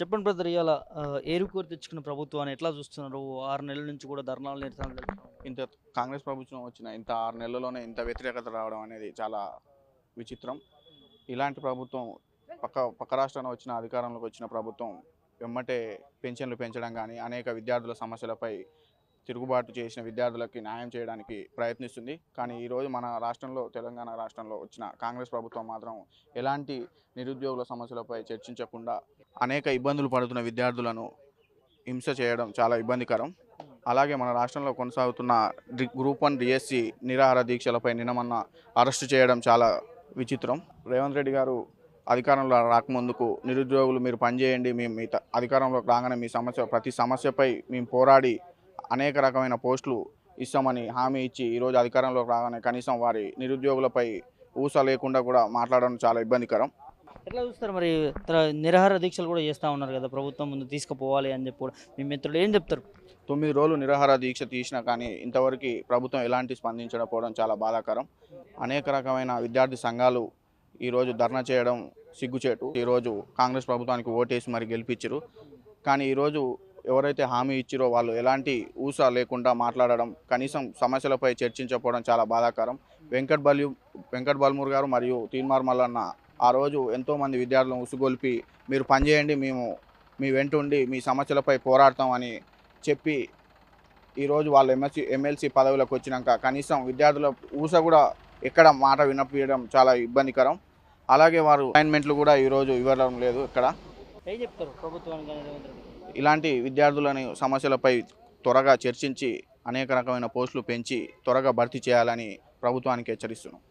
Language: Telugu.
చెప్పండి బ్రదర్ ఇవాళ ఏరుకోరి తెచ్చుకున్న ప్రభుత్వాన్ని ఎట్లా చూస్తున్నారు? ఆరు నెలల నుంచి కూడా ధర్నాలు నిరసనలు ఇంత కాంగ్రెస్ ప్రభుత్వం వచ్చిన ఇంత ఆరు నెలల్లోనే ఇంత వ్యతిరేకత రావడం అనేది చాలా విచిత్రం. ఇలాంటి ప్రభుత్వం పక్క పక్క రాష్ట్రాన్ని వచ్చిన అధికారంలోకి వచ్చిన ప్రభుత్వం వెమ్మటే పెన్షన్లు పెంచడం కానీ అనేక విద్యార్థుల సమస్యలపై తిరుగుబాటు చేసిన విద్యార్థులకి న్యాయం చేయడానికి ప్రయత్నిస్తుంది. కానీ ఈరోజు మన రాష్ట్రంలో తెలంగాణ రాష్ట్రంలో వచ్చిన కాంగ్రెస్ ప్రభుత్వం మాత్రం ఎలాంటి నిరుద్యోగుల సమస్యలపై చర్చించకుండా అనేక ఇబ్బందులు పడుతున్న విద్యార్థులను హింస చేయడం చాలా ఇబ్బందికరం. అలాగే మన రాష్ట్రంలో కొనసాగుతున్న డి- గ్రూప్ వన్ డిఎస్సి నిరాహార దీక్షలపై నినమన్న అరెస్టు చేయడం చాలా విచిత్రం. రేవంత్ రెడ్డి గారు అధికారంలో రాకముందుకు నిరుద్యోగులు మీరు పనిచేయండి మేము మీ అధికారంలోకి రాగానే మీ సమస్య ప్రతి సమస్యపై మేము పోరాడి అనేక రకమైన పోస్టులు ఇస్తామని హామీ ఇచ్చి ఈరోజు అధికారంలోకి రాగానే కనీసం వారి నిరుద్యోగులపై ఊస లేకుండా కూడా మాట్లాడడం చాలా ఇబ్బందికరం. ఎట్లా చూస్తారు మరి? నిరాహార దీక్షలు కూడా చేస్తూ ఉన్నారు కదా ప్రభుత్వం ముందు తీసుకుపోవాలి అని చెప్పి కూడా. మీ మిత్రులు ఏం చెప్తారు? తొమ్మిది రోజులు నిరాహార దీక్ష తీసినా కానీ ఇంతవరకు ప్రభుత్వం ఎలాంటి స్పందించకపోవడం చాలా బాధాకరం. అనేక రకమైన విద్యార్థి సంఘాలు ఈరోజు ధర్నా చేయడం సిగ్గుచేటు. ఈరోజు కాంగ్రెస్ ప్రభుత్వానికి ఓటేసి మరి గెలిపించరు కానీ ఈరోజు ఎవరైతే హామీ ఇచ్చిరో వాళ్ళు ఎలాంటి ఊస లేకుండా మాట్లాడడం కనీసం సమస్యలపై చర్చించకపోవడం చాలా బాధాకరం. వెంకట్ బల్యు వెంకట్ బల్మూర్ గారు మరియు తీన్మార్ మల్లన్న ఆ రోజు ఎంతోమంది విద్యార్థులను ఉసుగొల్పి మీరు పనిచేయండి మేము మీ వెంట ఉండి మీ సమస్యలపై పోరాడతామని చెప్పి ఈరోజు వాళ్ళు ఎమ్మెల్సీ ఎమ్మెల్సీ పదవులకు వచ్చినాక కనీసం విద్యార్థుల ఊస కూడా ఎక్కడ మాట వినపించడం చాలా ఇబ్బందికరం. అలాగే వారు అసైన్మెంట్లు కూడా ఈరోజు ఇవ్వడం లేదు ఇక్కడ. ఏం చెప్తారు? ప్రభుత్వానికి ఇలాంటి విద్యార్థులని సమస్యలపై త్వరగా చర్చించి అనేక రకమైన పోస్టులు పెంచి త్వరగా భర్తీ చేయాలని ప్రభుత్వానికి హెచ్చరిస్తున్నాం.